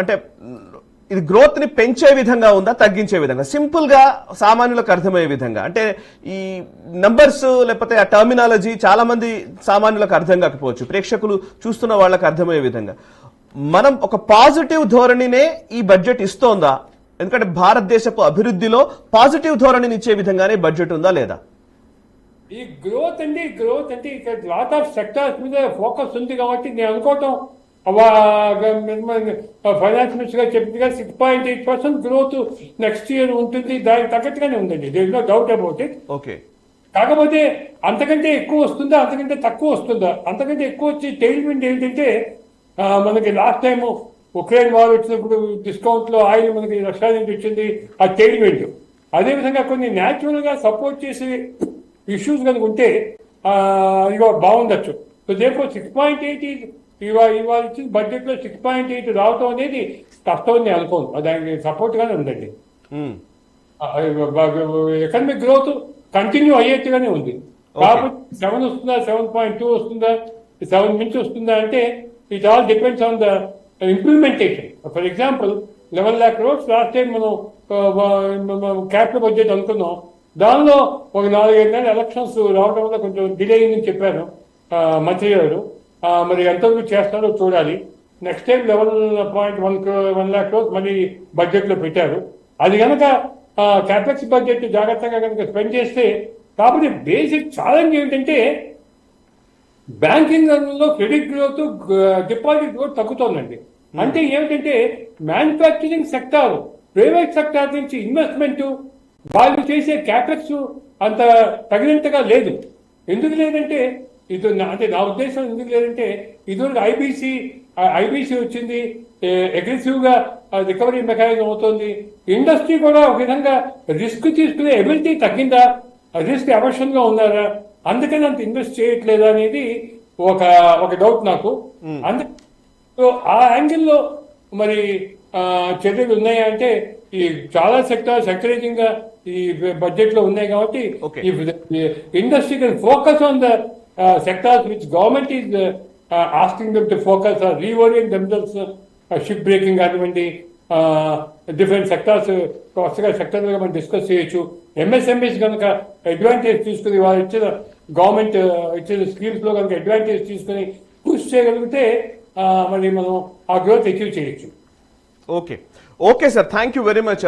అంటే ఇది గ్రోత్ని పెంచే విధంగా ఉందా తగ్గించే విధంగా? సింపుల్గా సామాన్యులకు అర్థమయ్యే విధంగా. అంటే ఈ నంబర్స్ లేకపోతే ఆ టర్మినాలజీ చాలా మంది సామాన్యులకు అర్థం కాకపోవచ్చు. ప్రేక్షకులు చూస్తున్న వాళ్ళకి అర్థమయ్యే విధంగా. మనం ఒక పాజిటివ్ ధోరణినే ఈ బడ్జెట్ ఇస్తోందా? ఎందుకంటే భారతదేశపు అభివృద్ధిలో పాజిటివ్ ధోరణిని ఇచ్చే విధంగానే బడ్జెట్ ఉందా లేదా? ఈ గ్రోత్ అండి గ్రోత్ అంటే ఇక్కడ లాట్ ఆఫ్ సెక్టార్స్ మీద ఫోకస్ ఉంది కాబట్టి నేను అనుకోవటం ఫైనాన్స్ మినిస్టర్ గారు చెప్పిందిగా six point eight percent growth next year ఉంటుంది. దానికి తగ్గట్టుగానే ఉందండి. There no doubt about it okay కాకపోతే అంతకంటే ఎక్కువ వస్తుందా అంతకంటే తక్కువ వస్తుందా? అంతకంటే ఎక్కువ వచ్చే టైల్మెంట్ ఏంటంటే మనకి లాస్ట్ టైం ఉక్రెయిన్ వార్ వచ్చినప్పుడు డిస్కౌంట్లో ఆయిల్ మనకి రష్యా నుంచి వచ్చింది ఆ టైల్మెంట్ అదేవిధంగా కొన్ని న్యాచురల్గా సపోర్ట్ చేసే ఇష్యూస్ కనుక ఉంటే ఇగో బాగుండొచ్చు. సో దేనికో సిక్స్ పాయింట్ ఎయిట్ ఇవాళ ఇవాళ ఇచ్చిన బడ్జెట్లో సిక్స్ పాయింట్ ఎయిట్ రావటం అనేది కష్టం నేను అనుకోను దానికి సపోర్ట్ గానే ఉందండి. ఎకనామిక్ గ్రోత్ కంటిన్యూ అయ్యేట్టుగానే ఉంది. కాబట్టి సెవెన్ వస్తుందా సెవెన్ పాయింట్ టూ వస్తుందా సెవెన్ మించి వస్తుందా అంటే it all depends on the implementation for example eleven lakh crores last time మనం క్యాపిటల్ బడ్జెట్ అనుకున్నాం. దానిలో ఒక నాలుగైదు నెలల ఎలక్షన్స్ రావడం వల్ల కొంచెం డిలే అయిందని చెప్పారు మంత్రి గారు. మరి ఎంతవరకు చేస్తారో చూడాలి. Next time eleven point one one lakh crores మళ్ళీ బడ్జెట్లో పెట్టారు. అది కనుక క్యాపెక్స్ బడ్జెట్ జాగ్రత్తగా కనుక స్పెండ్ చేస్తే కాబట్టి బేసిక్ ఛాలెంజ్ ఏంటంటే బ్యాంకింగ్ రంగంలో క్రెడిట్ గ్రోత్ డిపాజిట్ గ్రోత్ తగ్గుతోందండి. అంటే ఏమిటంటే మ్యానుఫ్యాక్చరింగ్ సెక్టార్ ప్రైవేట్ సెక్టార్ నుంచి ఇన్వెస్ట్మెంట్ వాళ్ళు చేసే క్యాపెక్స్ అంత తగినంతగా లేదు. ఎందుకు లేదంటే ఇది అంటే నా ఉద్దేశం ఎందుకు లేదంటే ఇదివరకు ఐబీసీ ఐబీసీ వచ్చింది అగ్రెసివ్గా రికవరీ మెకానిజం అవుతుంది. ఇండస్ట్రీ కూడా ఒక విధంగా రిస్క్ తీసుకునే ఎబిలిటీ తగ్గిందా? రిస్క్ అవర్షన్గా ఉన్నారా? అందుకని అంత ఇన్వెస్ట్ చేయట్లేదా అనేది ఒక ఒక డౌట్ నాకు. అందుకే ఆ యాంగిల్లో మరి చర్యలు ఉన్నాయా అంటే ఈ చాలా సెక్టర్ సెక్టరైజింగ్గా ఈ బడ్జెట్లో ఉన్నాయి కాబట్టి. Industry can focus on the sectors which government is asking them to focus reorient themselves ship breaking కానివ్వండి డిఫరెంట్ సెక్టార్స్ కొత్తగా సెక్టర్ మనం డిస్కస్ చేయొచ్చు. ఎంఎస్ఎంఈస్ కనుక అడ్వాంటేజ్ తీసుకుని వాళ్ళు ఇచ్చిన గవర్నమెంట్ uh, ఇచ్చిన స్కీమ్స్లో కనుక అడ్వాంటేజ్ తీసుకుని కృషి చేయగలిగితే మరి మనం ఆ గ్రోత్ అచీవ్ చేయొచ్చు. Okay okay sir thank you very much